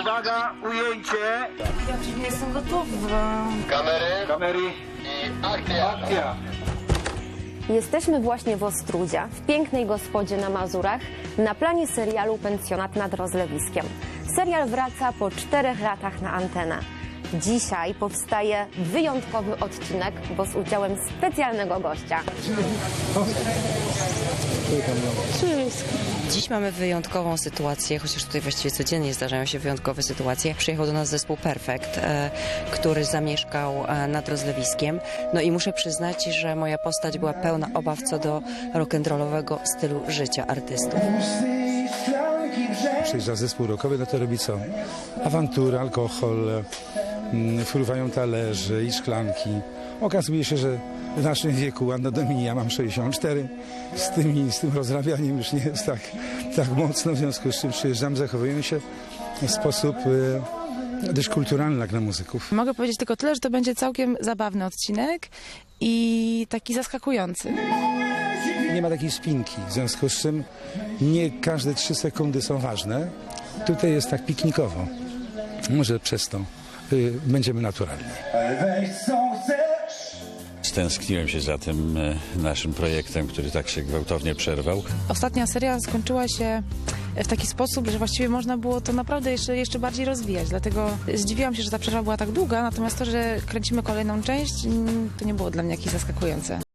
Uwaga, ujęcie. Ja nie jestem gotowa. Kamery Kamery, i akcja. akcja. Jesteśmy właśnie w Ostrudzie, w pięknej gospodzie na Mazurach, na planie serialu Pensjonat nad Rozlewiskiem. Serial wraca po czterech latach na antenę. Dzisiaj powstaje wyjątkowy odcinek, bo z udziałem specjalnego gościa. Dziś mamy wyjątkową sytuację, chociaż tutaj właściwie codziennie zdarzają się wyjątkowe sytuacje. Przyjechał do nas zespół Perfect, e, który zamieszkał e, nad rozlewiskiem. No i muszę przyznać, że moja postać była pełna obaw co do rock'n'rollowego stylu życia artystów. Przyjeżdża zespół rockowy, no to robi co? Awantura, alkohol, mm, fruwają talerze i szklanki. Okazuje się, że w naszym wieku, Anno Domini, ja mam 64, z, tymi, z tym rozrabianiem już nie jest tak, tak mocno, w związku z czym przyjeżdżam, zachowują się w sposób e, dość kulturalny jak na muzyków. Mogę powiedzieć tylko tyle, że to będzie całkiem zabawny odcinek i taki zaskakujący. Nie ma takiej spinki, w związku z czym nie każde trzy sekundy są ważne. Tutaj jest tak piknikowo. Może przez to będziemy naturalni. Stęskniłem się za tym e, naszym projektem, który tak się gwałtownie przerwał. Ostatnia seria skończyła się w taki sposób, że właściwie można było to naprawdę jeszcze, jeszcze bardziej rozwijać. Dlatego zdziwiłam się, że ta przerwa była tak długa, natomiast to, że kręcimy kolejną część, mm, to nie było dla mnie jakieś zaskakujące.